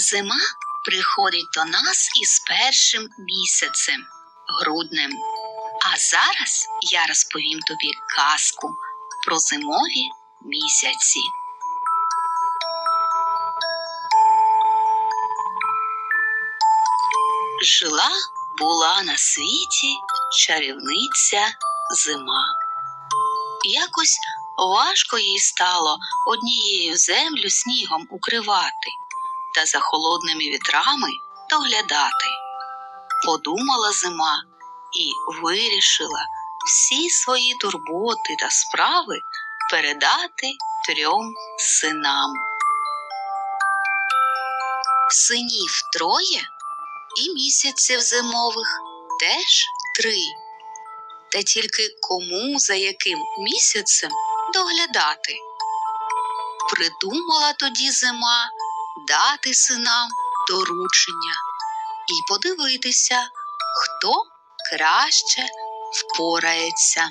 Зима приходить до нас із першим місяцем груднем. А зараз я розповім тобі казку про зимові місяці. Жила була на світі чарівниця зима. Якось важко їй стало однією землю снігом укривати та за холодними вітрами доглядати. Подумала зима і вирішила всі свої турботи та справи передати трьом синам. Синів троє і місяців зимових теж три. Та тільки кому за яким місяцем доглядати. Придумала тоді зима дати синам доручення і подивитися, хто краще впорається.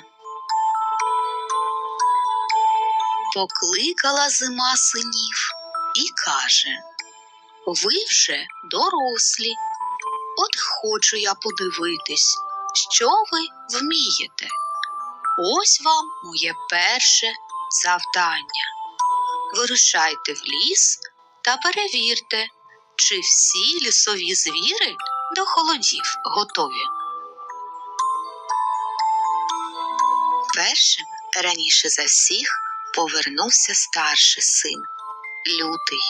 Покликала зима синів і каже Ви вже дорослі. От хочу я подивитись, що ви вмієте. Ось вам моє перше завдання. Вирушайте в ліс та перевірте, чи всі лісові звіри до холодів готові. Першим раніше за всіх повернувся старший син лютий.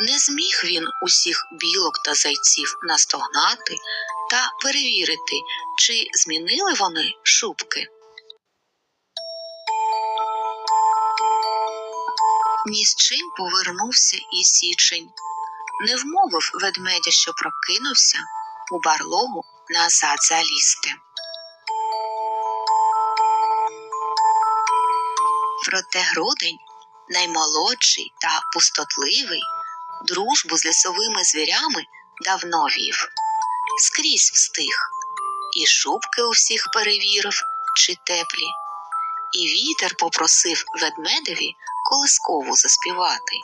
Не зміг він усіх білок та зайців настогнати та перевірити, чи змінили вони шубки. Ні з чим повернувся і січень. Не вмовив ведмедя, що прокинувся у барлогу назад залізти. Проте грудень, наймолодший та пустотливий, дружбу з лісовими звірями давно вів. Скрізь встиг, і шубки у всіх перевірив, чи теплі, і вітер попросив ведмедеві колискову заспівати.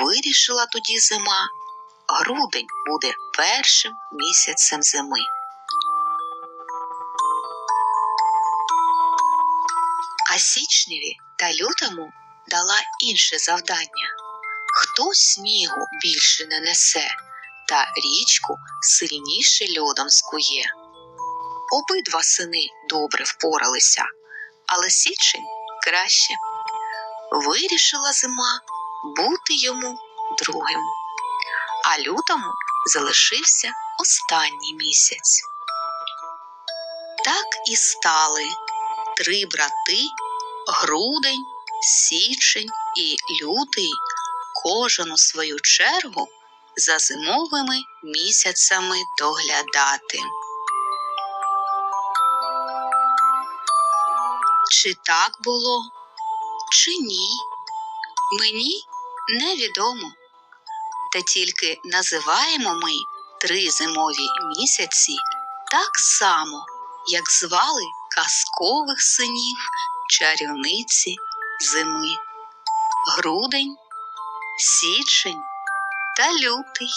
Вирішила тоді зима, грудень буде першим місяцем зими. А січневі та лютому дала інше завдання хто снігу більше не несе, та річку сильніше льодом скує. Обидва сини добре впоралися, але січень краще. Вирішила зима бути йому другим, а лютому залишився останній місяць. Так і стали три брати грудень, січень і лютий кожен у свою чергу за зимовими місяцями доглядати. Чи так було, чи ні? Мені невідомо. Та тільки називаємо ми три зимові місяці так само, як звали казкових синів чарівниці зими. Грудень, січень та лютий.